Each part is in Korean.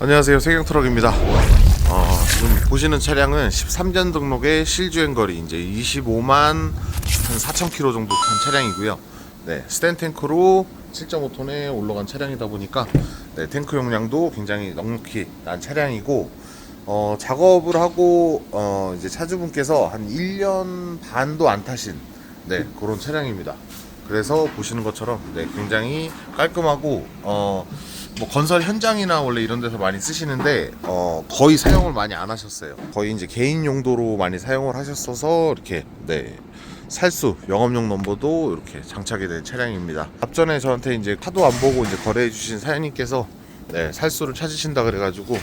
안녕하세요. 세경트럭입니다. 어, 지금 보시는 차량은 13년 등록의 실주행 거리 이제 25만 한 4천 킬로 정도 탄 차량이고요. 네 스텐 탱크로 7.5톤에 올라간 차량이다 보니까 네, 탱크 용량도 굉장히 넉넉히 난 차량이고 어, 작업을 하고 어, 이제 차주분께서 한 1년 반도 안 타신 네 그런 차량입니다. 그래서 보시는 것처럼 네, 굉장히 깔끔하고 어, 뭐 건설 현장이나 원래 이런 데서 많이 쓰시는데 어, 거의 사용을 많이 안 하셨어요. 거의 이제 개인 용도로 많이 사용을 하셨어서 이렇게 네. 살수 영업용 넘버도 이렇게 장착이 된 차량입니다. 앞전에 저한테 이제 카도 안 보고 이제 거래해 주신 사장님께서 네, 살수를 찾으신다 그래가지고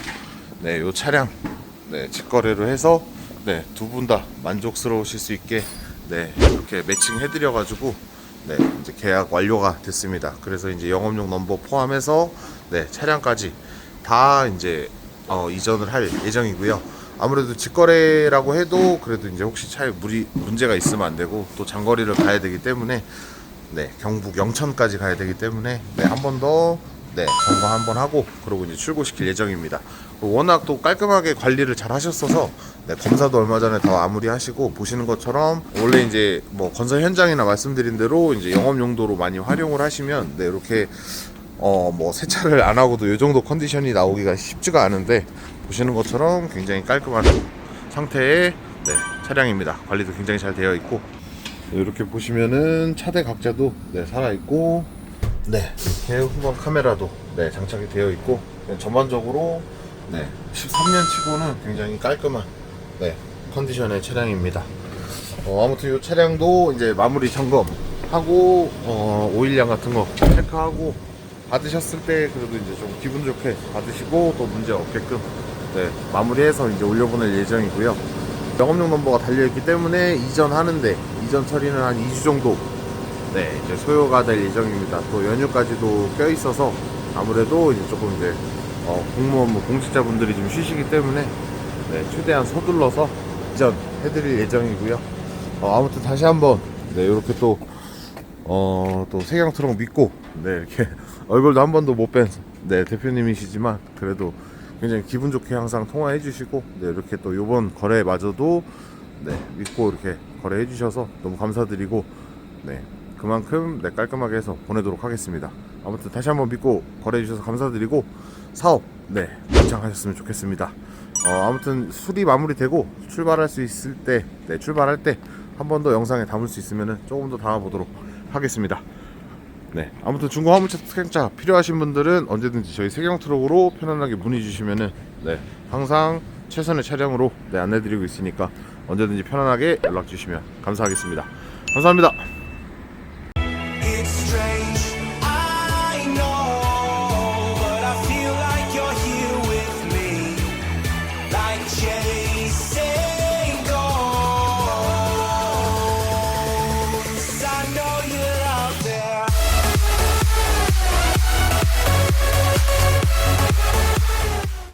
네, 요 차량 네, 직거래로 해서 네, 두 분 다 만족스러우실 수 있게 네, 이렇게 매칭해 드려 가지고 네, 이제 계약 완료가 됐습니다. 그래서 이제 영업용 넘버 포함해서 네, 차량까지 다 이제 어, 이전을 할 예정이고요. 아무래도 직거래라고 해도 그래도 이제 혹시 차에 물이 문제가 있으면 안 되고 또 장거리를 가야 되기 때문에 네, 경북 영천까지 가야 되기 때문에 네, 한 번 더 네, 점검 한 번 하고 그러고 이제 출고시킬 예정입니다. 워낙 또 깔끔하게 관리를 잘 하셨어서 네, 검사도 얼마 전에 다 마무리하시고 보시는 것처럼 원래 이제 뭐 건설 현장이나 말씀드린 대로 이제 영업 용도로 많이 활용을 하시면 네, 이렇게 어 뭐 세차를 안 하고도 이 정도 컨디션이 나오기가 쉽지가 않은데 보시는 것처럼 굉장히 깔끔한 상태의 네, 차량입니다. 관리도 굉장히 잘 되어 있고 네, 이렇게 보시면은 차대 각자도 네, 살아 있고 네 이렇게 후방 카메라도 네, 장착이 되어 있고 네, 전반적으로 네 13년 치고는 굉장히 깔끔한 네 컨디션의 차량입니다. 어, 아무튼 이 차량도 이제 마무리 점검하고 어, 오일량 같은 거 체크하고 받으셨을 때 그래도 이제 좀 기분 좋게 받으시고 또 문제 없게끔 네, 마무리해서 이제 올려보낼 예정이고요. 영업용 넘버가 달려있기 때문에 이전하는데 이전 처리는 한 2주 정도 네, 이제 소요가 될 예정입니다. 또 연휴까지도 껴 있어서 아무래도 이제 조금 이제 어, 공무원 뭐 공직자분들이 좀 쉬시기 때문에 네, 최대한 서둘러서 이전 해드릴 예정이고요. 어, 아무튼 다시 한번 네, 이렇게 또 어, 또 세경 트럭 믿고 네, 이렇게 얼굴도 한 번도 못 뵌 네, 대표님이시지만 그래도 굉장히 기분 좋게 항상 통화해 주시고 네, 이렇게 또 요번 거래마저도 네, 믿고 이렇게 거래해 주셔서 너무 감사드리고 네, 그만큼 네, 깔끔하게 해서 보내도록 하겠습니다. 아무튼 다시 한번 믿고 거래해 주셔서 감사드리고 사업 네, 번창하셨으면 좋겠습니다. 어, 아무튼 수리 마무리되고 출발할 수 있을 때, 네, 출발할 때 한 번 더 영상에 담을 수 있으면 조금 더 담아보도록 하겠습니다. 네, 아무튼 중고 화물차 특행차 필요하신 분들은 언제든지 저희 세경 트럭으로 편안하게 문의 주시면은 네, 항상 최선의 차량으로 네, 안내드리고 있으니까 언제든지 편안하게 연락 주시면 감사하겠습니다. 감사합니다.